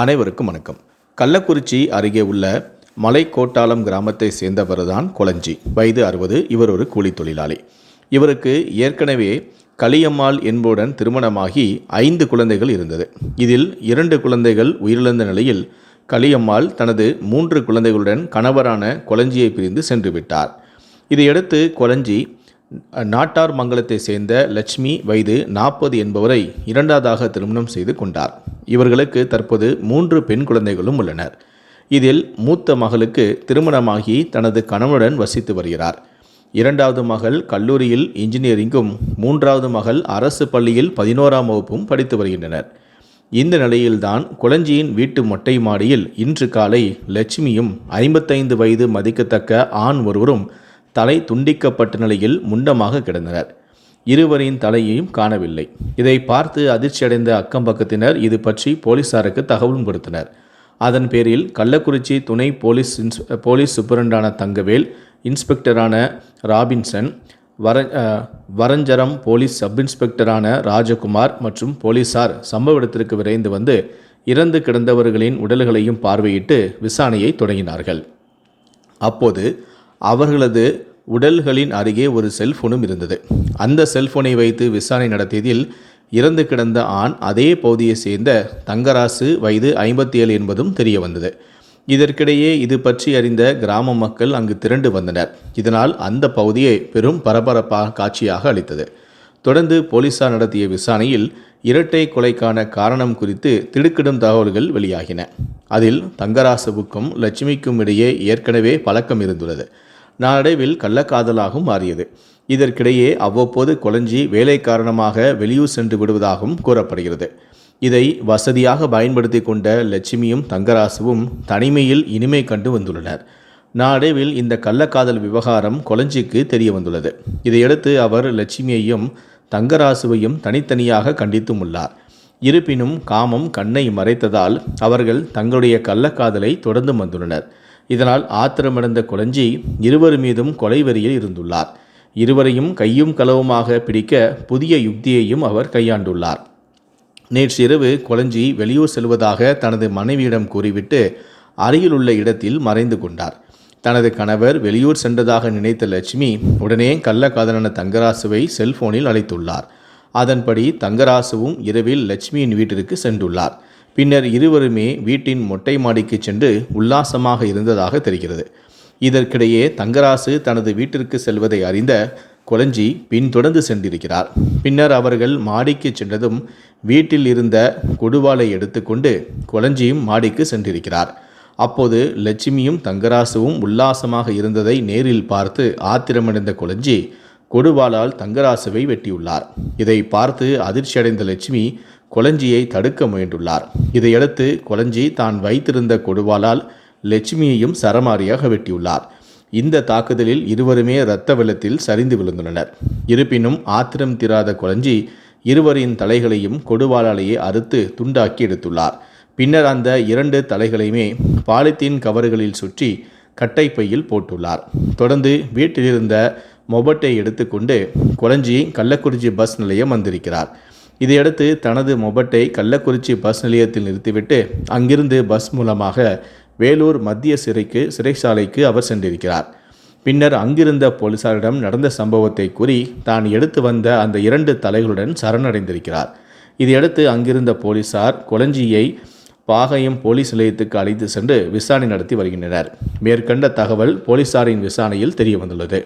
அனைவருக்கும் வணக்கம். கள்ளக்குறிச்சி அருகே உள்ள மலைக்கோட்டாலம் கிராமத்தை சேர்ந்தவர்தான் கொளஞ்சி. வயது அறுபது இவர் ஒரு கூலி தொழிலாளி. இவருக்கு ஏற்கனவே களியம்மாள் என்புடன் திருமணமாகி ஐந்து குழந்தைகள் இருந்தது. இதில் இரண்டு குழந்தைகள் உயிரிழந்த நிலையில் களியம்மாள் தனது மூன்று குழந்தைகளுடன் கணவரான கொளஞ்சியை பிரிந்து சென்று விட்டார். இதையடுத்து கொளஞ்சி நாட்டார் மங்கலத்தை சேர்ந்த லட்சுமி வயது நாற்பது என்பவரை இரண்டாவதாக திருமணம் செய்து கொண்டார். இவர்களுக்கு தற்போது மூன்று பெண் குழந்தைகளும் உள்ளனர். இதில் மூத்த மகளுக்கு திருமணமாகி தனது கணவனுடன் வசித்து வருகிறார். இரண்டாவது மகள் கல்லூரியில் இன்ஜினியரிங்கும் மூன்றாவது மகள் அரசு பள்ளியில் பதினோராம் வகுப்பும் படித்து வருகின்றனர். இந்த நிலையில்தான் குளஞ்சியின் வீட்டு மொட்டை மாடியில் இன்று காலை லட்சுமியும் ஐம்பத்தைந்து வயது மதிக்கத்தக்க ஆண் ஒருவரும் தலை துண்டிக்கப்பட்ட நிலையில் முண்டமாக கிடந்தனர். இருவரின் தலையையும் காணவில்லை. இதை பார்த்து அதிர்ச்சியடைந்த அக்கம் பக்கத்தினர் இது பற்றி போலீசாருக்கு தகவலும் கொடுத்தனர். அதன் பேரில் கள்ளக்குறிச்சி துணை போலீஸ் இன்ஸ் போலீஸ் சூப்பரண்டான தங்கவேல் இன்ஸ்பெக்டரான ராபின்சன் வர வரஞ்சரம் போலீஸ் சப் இன்ஸ்பெக்டரான ராஜகுமார் மற்றும் போலீசார் சம்பவ இடத்திற்கு விரைந்து வந்து இறந்து கிடந்தவர்களின் உடல்களையும் பார்வையிட்டு விசாரணையை தொடங்கினார்கள். அப்போது அவர்களது உடல்களின் அருகே ஒரு செல்போனும் இருந்தது. அந்த செல்போனை வைத்து விசாரணை நடத்தியதில் இறந்து கிடந்த ஆண் அதே பகுதியை சேர்ந்த தங்கராசு வயது ஐம்பத்தி ஏழு என்பதும் தெரிய வந்தது. இதற்கிடையே இது பற்றி அறிந்த கிராம மக்கள் அங்கு திரண்டு வந்தனர். இதனால் அந்த பகுதியை பெரும் பரபரப்பாக காட்சியாக அளித்தது. தொடர்ந்து போலீசார் நடத்திய விசாரணையில் இரட்டை கொலைக்கான காரணம் குறித்து திடுக்கிடும் தகவல்கள் வெளியாகின. அதில் தங்கராசுவுக்கும் லட்சுமிக்கும் இடையே ஏற்கனவே பழக்கம் இருந்துள்ளது. நாளடைவில் கள்ளக்காதலாகவும் மாறியது. இதற்கிடையே அவ்வப்போது கொலஞ்சி வேலை காரணமாக வெளியூர் சென்று விடுவதாகவும் கூறப்படுகிறது. இதை வசதியாக பயன்படுத்தி கொண்ட லட்சுமியும் தங்கராசுவும் தனிமையில் இனிமை கண்டு வந்துள்ளனர். நாளடைவில் இந்த கள்ளக்காதல் விவகாரம் கொலஞ்சிக்கு தெரிய வந்துள்ளது. இதையடுத்து அவர் லட்சுமியையும் தங்கராசுவையும் தனித்தனியாக கண்டித்தும் உள்ளார். இருப்பினும் காமம் கண்ணை மறைத்ததால் அவர்கள் தங்களுடைய கள்ளக்காதலை தொடர்ந்து வந்துள்ளனர் இதனால் ஆத்திரமடைந்த குளஞ்சி இருவர் மீதும் கொலை வரியில் இருந்துள்ளார். இருவரையும் கையும் களவுமாக பிடிக்க புதிய யுக்தியையும் அவர் கையாண்டுள்ளார். நேற்றிரவு கொளஞ்சி வெளியூர் செல்வதாக தனது மனைவியிடம் கூறிவிட்டு அருகிலுள்ள இடத்தில் மறைந்து கொண்டார். தனது கணவர் வெளியூர் சென்றதாக நினைத்த லட்சுமி உடனே கள்ளக்காதலன தங்கராசுவை செல்போனில் அழைத்துள்ளார். அதன்படி தங்கராசுவும் இரவில் லட்சுமியின் வீட்டிற்கு சென்றுள்ளார். பின்னர் இருவருமே வீட்டின் மொட்டை மாடிக்கு சென்று உல்லாசமாக இருந்ததாக தெரிகிறது. இதற்கிடையே தங்கராசு தனது வீட்டிற்கு செல்வதை அறிந்த குளஞ்சி பின்தொடர்ந்து சென்றிருக்கிறார். பின்னர் அவர்கள் மாடிக்கு சென்றதும் வீட்டில் இருந்த கொடுவாளை எடுத்துக்கொண்டு குளஞ்சியும் மாடிக்கு சென்றிருக்கிறார். அப்போது லட்சுமியும் தங்கராசுவும் உல்லாசமாக இருந்ததை நேரில் பார்த்து ஆத்திரமடைந்த குளஞ்சி கொடுவாளால் தங்கராசுவை வெட்டியுள்ளார். இதை பார்த்து அதிர்ச்சியடைந்த லட்சுமி கொளஞ்சியை தடுக்க முயன்றுள்ளார். இதையடுத்து கொளஞ்சி தான் வைத்திருந்த கொடுவாளால் லட்சுமியையும் சரமாரியாக வெட்டியுள்ளார். இந்த தாக்குதலில் இருவருமே இரத்த வெள்ளத்தில் சரிந்து விழுந்துள்ளனர். இருப்பினும் ஆத்திரம் தீராத கொளஞ்சி இருவரின் தலைகளையும் கொடுவாளாலேயே அறுத்து துண்டாக்கி எடுத்துள்ளார். பின்னர் அந்த இரண்டு தலைகளையுமே பாலித்தீன் கவர்களில் சுற்றி கட்டைப்பையில் போட்டுள்ளார். தொடர்ந்து வீட்டிலிருந்த மொபட்டை எடுத்துக்கொண்டு கொளஞ்சி கள்ளக்குறிச்சி பஸ் நிலையம் வந்திருக்கிறார். இதையடுத்து தனது மொபட்டை கள்ளக்குறிச்சி பஸ் நிலையத்தில் நிறுத்திவிட்டு அங்கிருந்து பஸ் மூலமாக வேலூர் மத்திய சிறைக்கு சிறைச்சாலைக்கு அவர் சென்றிருக்கிறார். பின்னர் அங்கிருந்த போலீசாரிடம் நடந்த சம்பவத்தை கூறி தான் எடுத்து வந்த அந்த இரண்டு தலைகளுடன் சரணடைந்திருக்கிறார். இதையடுத்து அங்கிருந்த போலீசார் கொளஞ்சியை பாகையம் போலீஸ் நிலையத்துக்கு அழைத்து சென்று விசாரணை நடத்தி வருகின்றனர். மேற்கண்ட தகவல் போலீசாரின் விசாரணையில் தெரிய வந்துள்ளது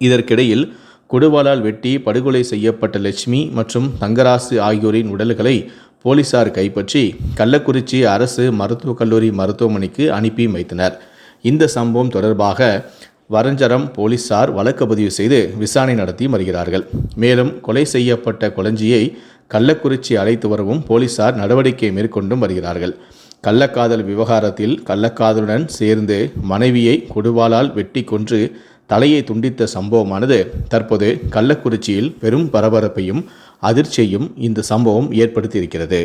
இதற்கிடையில் கொடுவாளால் வெட்டி படுகொலை செய்யப்பட்ட லட்சுமி மற்றும் தங்கராசு ஆகியோரின் உடல்களை போலீசார் கைப்பற்றி கள்ளக்குறிச்சி அரசு மருத்துவக் கல்லூரி மருத்துவமனைக்கு அனுப்பி வைத்தனர். இந்த சம்பவம் தொடர்பாக வரஞ்சரம் போலீசார் வழக்கு பதிவு செய்து விசாரணை நடத்தி வருகிறார்கள். மேலும் கொலை செய்யப்பட்ட கொளஞ்சியை கள்ளக்குறிச்சி அழைத்து வரவும் போலீசார் நடவடிக்கை மேற்கொண்டும் வருகிறார்கள். கள்ளக்காதல் விவகாரத்தில் கள்ளக்காதலுடன் சேர்ந்து மனைவியை கொடுவாளால் வெட்டி கொன்று தலையை துண்டித்த சம்பவமானது தற்போது கள்ளக்குறிச்சியில் பெரும் பரபரப்பையும் அதிர்ச்சியையும் இந்த சம்பவம் ஏற்படுத்தியிருக்கிறது.